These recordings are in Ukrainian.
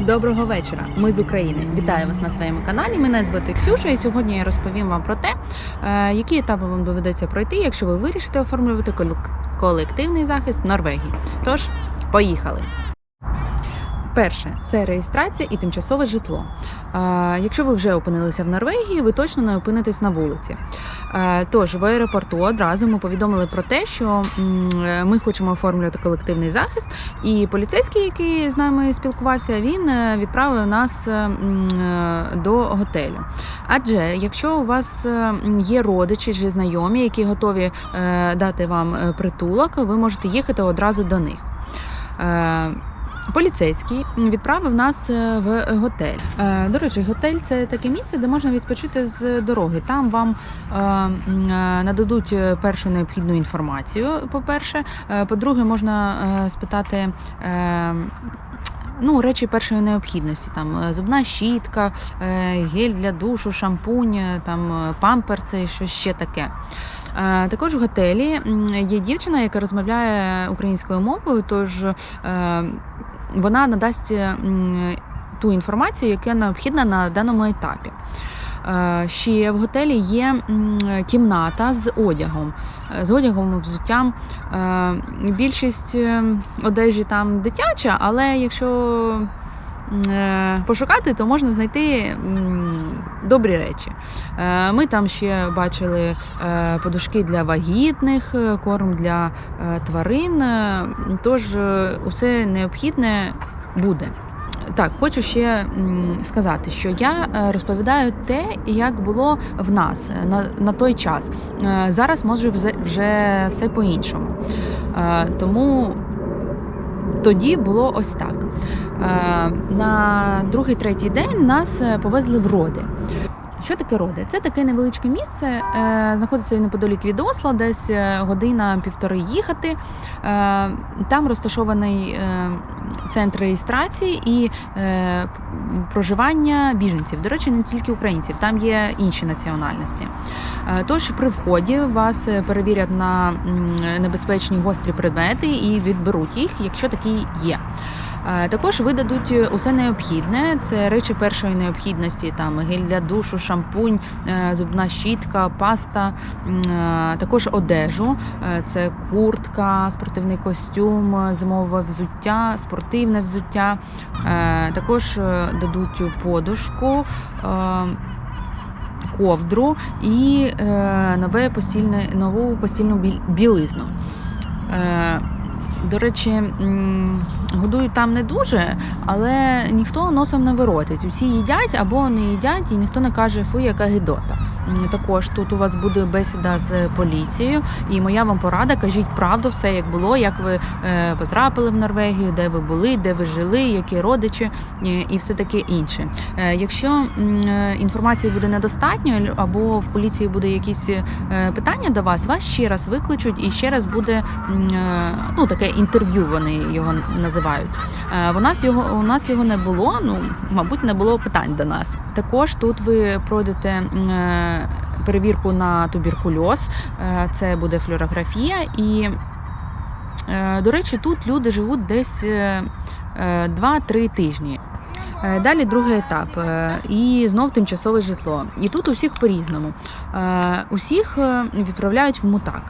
Доброго вечора. Ми з України. Вітаю вас на своєму каналі. Мене звати Ксюша, і сьогодні я розповім вам про те, е, які етапи вам доведеться пройти, якщо ви вирішите оформлювати кол- колективний захист в Норвегії. Тож, поїхали. Перше це реєстрація і тимчасове житло. Якщо ви вже опинилися в Норвегії, ви точно не опинитесь на вулиці. Тож в аеропорту одразу ми повідомили про те, що е, ми хочемо оформлювати колективний захист, і поліцейський, який з нами спілкувався, він е, відправив нас е, до готелю. Адже якщо у вас є родичі чи знайомі, які готові дати вам притулок, ви можете їхати одразу до них. Поліцейський відправив нас е, в готель. Е, До речі, готель це таке місце, де можна відпочити з дороги. Там вам е, нададуть першу необхідну інформацію. По-перше, по-друге, можна спитати. Ну, речі першої необхідності, там зубна щітка, гель для душу, шампунь, там памперси, щось ще таке. Також в готелі є дівчина, яка розмовляє українською мовою, тож вона надасть ту інформацію, яка необхідна на даному етапі. Е, Ще в готелі є кімната з одягом, е, з одягом, взуттям. Е, Більшість е, одежі там дитяча, але якщо е, пошукати, то можна знайти добрі речі. Е, Ми там ще бачили е, подушки для вагітних, е, корм для тварин. Тож усе необхідне буде. Так, хочу ще сказати, що я розповідаю те, як було в нас на, на той час. Зараз може вже- все по-іншому. Тому тоді було ось так. Е, На другий-третій день нас е, повезли в роди. Що таке роди? Це таке невеличке місце, е, знаходиться неподалік від Осло, десь е, година-півтори їхати. Е, Там розташований центр реєстрації і проживання біженців. До речі, не тільки українців, там є інші національності. Тож при вході вас перевірять на небезпечні гострі предмети і відберуть їх, якщо такі є. Е, Також видадуть усе необхідне. Це речі першої необхідності, там гель для душу, шампунь, е, зубна щітка, паста, е, також одежу. Е, Це куртка, спортивний костюм, е, зимове взуття, спортивне взуття. Е, Також е, дадуть подушку. е, Ковдру і е, нове постільне, нову постільну білизну. До речі, годують там не дуже, але ніхто носом не воротить. Усі їдять або не їдять, і ніхто не каже фу, яка гидота. Також тут у вас буде бесіда з поліцією, і моя вам порада, кажіть правду, все як було, як ви е, потрапили в Норвегію, де ви були, де ви жили, які родичі е, і все таке інше. Е, Якщо інформації буде недостатньо, або в поліції буде якісь питання до вас, вас ще раз викличуть і ще раз буде ну таке інтерв'ю. Вони його називають. У нас його у нас його не було. Ну мабуть, не було питань до нас. Також тут ви пройдете е, перевірку на туберкульоз, Е, це буде флюорографія і. е, До речі, тут люди живуть десь е, е, 2-3 тижні. Далі другий етап і знов тимчасове житло. І тут усіх по-різному. Усіх відправляють в мутак.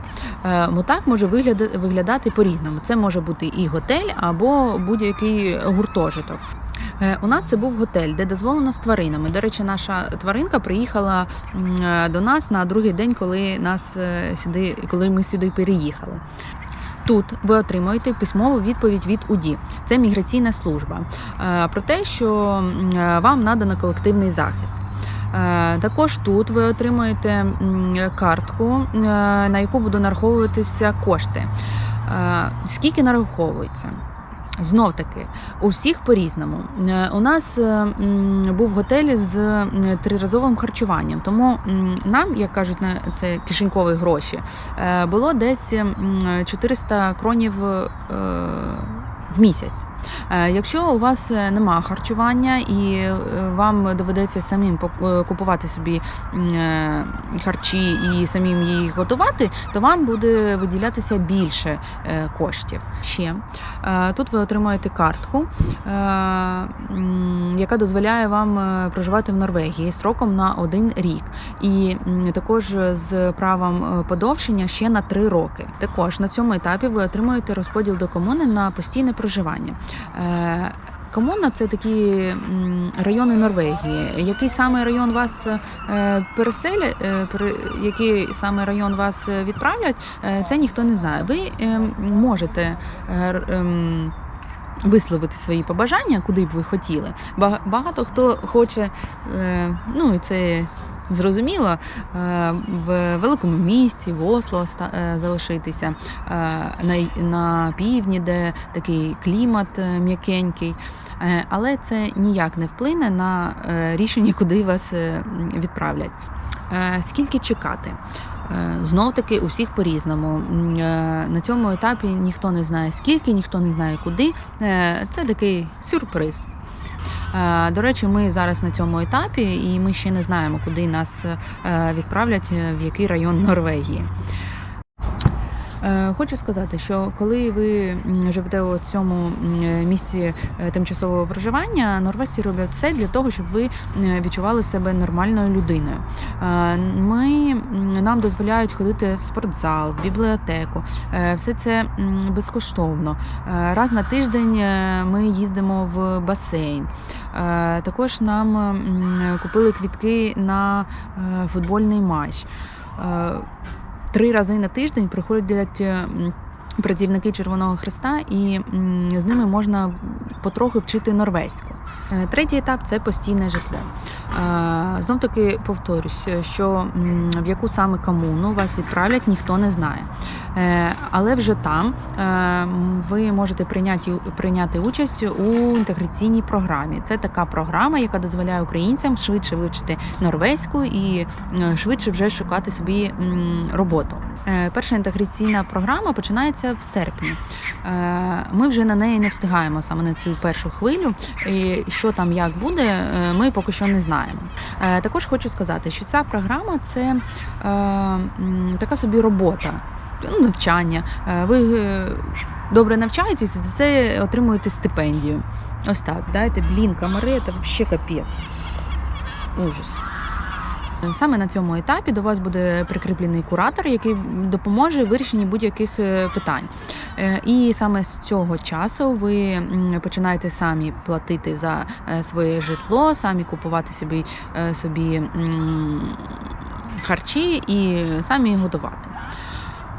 Мутак може вигляда- виглядати по-різному. Це може бути і готель або будь-який гуртожиток. Е, У нас це був готель, де дозволено з тваринами. До речі, наша тваринка приїхала е, до нас на другий день, коли нас е, сюди, коли ми сюди переїхали. Тут ви отримуєте письмову відповідь від УДІ. Це міграційна служба про те, що вам надано колективний захист. Також тут ви отримуєте картку, на яку будуть нараховуватися кошти. Скільки нараховується? Знов таки, у всіх по-різному. Е, У нас е, був готель з триразовим харчуванням, тому нам, як кажуть, на це кишенькові гроші, е, було десь м, 400 кронів е, в місяць. Е, Якщо у вас е, нема харчування і е, вам доведеться самим купувати собі харчі і самим їх готувати, то вам буде виділятися більше коштів. Ще тут ви отримаєте картку, яка дозволяє вам проживати в Норвегії строком на один рік, і також з правом подовшення ще на три роки. Також на цьому етапі ви отримуєте розподіл до комуни на постійне проживання. Е, Комуна це такі райони Норвегії. Який саме район вас е, переселять, е, який саме район вас відправлять, це ніхто не знає. Ви е, можете ем, висловити свої побажання, куди б ви хотіли. Ба- Багато хто хоче, ну і це зрозуміло, е, в великому місті, в Осло е, залишитися, е, на, півдні, де такий клімат м'якенький. Але це ніяк не вплине на рішення, куди вас відправлять. Скільки чекати? Знов таки у всіх по-різному. Е, На цьому етапі ніхто не знає скільки, ніхто не знає куди. Це такий сюрприз. Е, До речі, ми зараз на цьому етапі, і ми ще не знаємо, куди нас е, відправлять, е, в який район Норвегії. Е, Хочу сказати, що коли ви живете у цьому е, місці е, тимчасового проживання, норвежці роблять все для того, щоб ви відчували себе нормальною людиною. Ми нам дозволяють ходити в спортзал, в бібліотеку. Все це безкоштовно. Раз на тиждень ми їздимо в басейн. Також нам купили квітки на футбольний матч. Е, Три рази на тиждень приходять е, працівники Червоного Христа, і з ними можна потрохи вчити норвезьку. Е, Третій етап це постійне житло. Знов таки повторюсь, що в яку саме комуну вас відправлять, ніхто не знає. Е, Але вже там е, ви можете прийняти, прийняти участь у інтеграційній програмі. Це така програма, яка дозволяє українцям швидше вивчити норвезьку і е, швидше вже шукати собі роботу. Перша інтеграційна програма починається в серпні. Ми вже на неї не встигаємо саме на цю першу хвилю. І що там як буде, ми поки що не знаємо. Також хочу сказати, що ця програма це така собі робота, ну, навчання. Е, Ви е, добре навчаєтесь, за це отримуєте стипендію. Ось так. Дайте, блін, комари, це взагалі капець. Ужас. Саме на цьому етапі до вас буде прикріплений куратор, який допоможе вирішенні будь-яких е, питань. Е, І саме з цього часу ви починаєте самі платити за е, своє житло, самі купувати собі, е, собі харчі і самі готувати.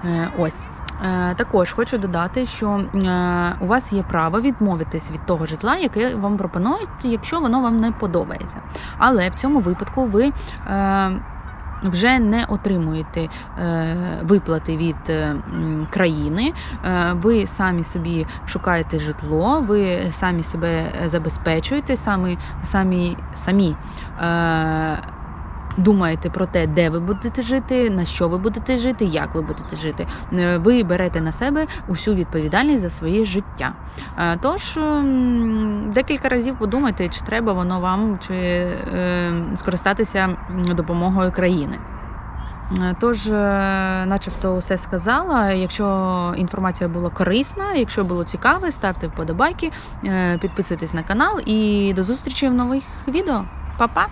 Е, Ось. Е, Також хочу додати, що е, у вас є право відмовитись від того житла, яке вам пропонують, якщо воно вам не подобається. Але в цьому випадку ви вже не отримуєте виплати від країни, ви самі собі шукаєте житло, ви самі себе забезпечуєте, самі, самі, самі думаєте про те, де ви будете жити, на що ви будете жити, як ви будете жити. Е, Ви берете на себе усю відповідальність за своє життя. Е, Тож декілька разів подумайте, чи треба воно вам, чи е, скористатися допомогою країни. Е, Тож, начебто, все сказала. Якщо інформація була корисна, якщо було цікаве, ставте вподобайки, підписуйтесь на канал і до зустрічі в нових відео. Па-па!